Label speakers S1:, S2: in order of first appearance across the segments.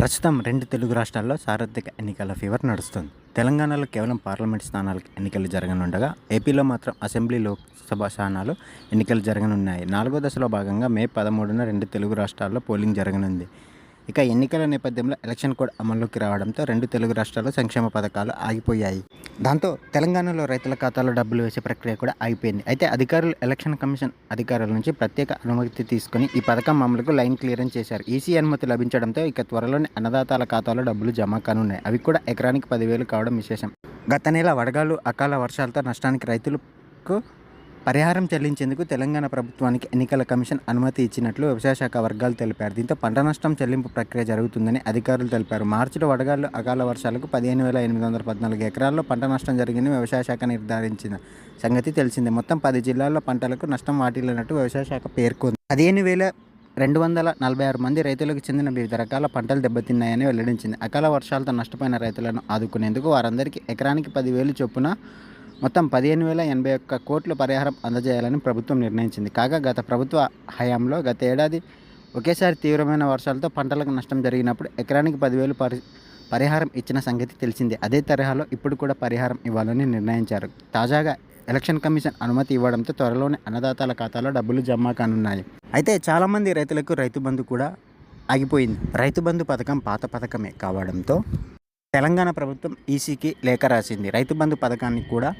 S1: ప్రస్తుతం రెండు తెలుగు రాష్ట్రాల్లో సార్వత్రిక ఎన్నికల ఫీవర్ నడుస్తుంది. తెలంగాణలో కేవలం పార్లమెంట్ స్థానాలకు ఎన్నికలు జరగనుండగా ఏపీలో మాత్రం అసెంబ్లీ లోక్సభ స్థానాలు ఎన్నికలు జరగనున్నాయి. నాలుగో దశలో భాగంగా మే పదమూడున రెండు తెలుగు రాష్ట్రాల్లో పోలింగ్ జరగనుంది. ఇక ఎన్నికల నేపథ్యంలో ఎలక్షన్ కోడ్ అమల్లోకి రావడంతో రెండు తెలుగు రాష్ట్రాల్లో సంక్షేమ పథకాలు ఆగిపోయాయి. దాంతో తెలంగాణలో రైతుల ఖాతాలో డబ్బులు వేసే ప్రక్రియ కూడా ఆగిపోయింది. అయితే అధికారులు ఎలక్షన్ కమిషన్ అధికారుల నుంచి ప్రత్యేక అనుమతి తీసుకుని ఈ పథకం అమలుకు లైన్ క్లియరెన్స్ చేశారు. ఈసీ అనుమతి లభించడంతో ఇక త్వరలోనే అన్నదాతల ఖాతాలో డబ్బులు జమ కానున్నాయి. అవి కూడా ఎకరానికి పదివేలు కావడం విశేషం. గత నెల వడగాలు అకాల వర్షాలతో నష్టానికి రైతులకు పరిహారం చెల్లించేందుకు తెలంగాణ ప్రభుత్వానికి ఎన్నికల కమిషన్ అనుమతి ఇచ్చినట్లు వ్యవసాయ శాఖ వర్గాలు తెలిపారు. దీంతో పంట నష్టం చెల్లింపు ప్రక్రియ జరుగుతుందని అధికారులు తెలిపారు. మార్చిలో వడగాళ్ళు అకాల వర్షాలకు పదిహేను వేల ఎనిమిది వందల పద్నాలుగు ఎకరాల్లో పంట నష్టం జరిగిందని వ్యవసాయ శాఖ నిర్ధారించిన సంగతి తెలిసిందే. మొత్తం పది జిల్లాల్లో పంటలకు నష్టం వాటిల్లినట్టు వ్యవసాయ శాఖ పేర్కొంది. పదిహేను వేల రెండు వందల నలభై ఆరు మంది రైతులకు చెందిన వివిధ రకాల పంటలు దెబ్బతిన్నాయని వెల్లడించింది. అకాల వర్షాలతో నష్టపోయిన రైతులను ఆదుకునేందుకు వారందరికీ ఎకరానికి పదివేలు చొప్పున మొత్తం పదిహేను వేల ఎనభై ఒక్క కోట్ల పరిహారం అందజేయాలని ప్రభుత్వం నిర్ణయించింది. కాగా గత ప్రభుత్వ హయాంలో గత ఏడాది ఒకేసారి తీవ్రమైన వర్షాలతో పంటలకు నష్టం జరిగినప్పుడు ఎకరానికి పదివేలు పరి పరిహారం ఇచ్చిన సంగతి తెలిసిందే. అదే తరహాలో ఇప్పుడు కూడా పరిహారం ఇవ్వాలని నిర్ణయించారు. తాజాగా ఎలక్షన్ కమిషన్ అనుమతి ఇవ్వడంతో త్వరలోనే అన్నదాతల ఖాతాలో డబ్బులు జమ కానున్నాయి. అయితే చాలామంది రైతులకు రైతు బంధు కూడా ఆగిపోయింది. రైతు బంధు పథకం పాత పథకమే కావడంతో తెలంగాణ ప్రభుత్వం ఈసీకి లేఖ రాసింది. రైతు బంధు పథకానికి కూడా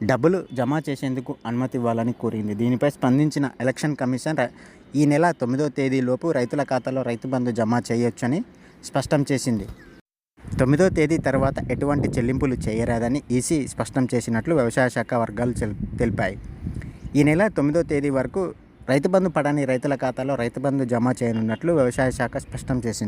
S1: డబ్బులు జమ చేసేందుకు అనుమతి ఇవ్వాలని కోరింది. దీనిపై స్పందించిన ఎలక్షన్ కమిషన్ ఈ నెల తొమ్మిదో తేదీలోపు రైతుల ఖాతాలో రైతు బంధు జమ చేయొచ్చని స్పష్టం చేసింది. తొమ్మిదో తేదీ తర్వాత ఎటువంటి చెల్లింపులు చేయరాదని ఈసీ స్పష్టం చేసినట్లు వ్యవసాయ శాఖ వర్గాలు తెలిపాయి. ఈ నెల తొమ్మిదో తేదీ వరకు రైతు బంధు పడని రైతుల ఖాతాలో రైతు బంధు జమ చేయనున్నట్లు వ్యవసాయ శాఖ స్పష్టం చేసింది.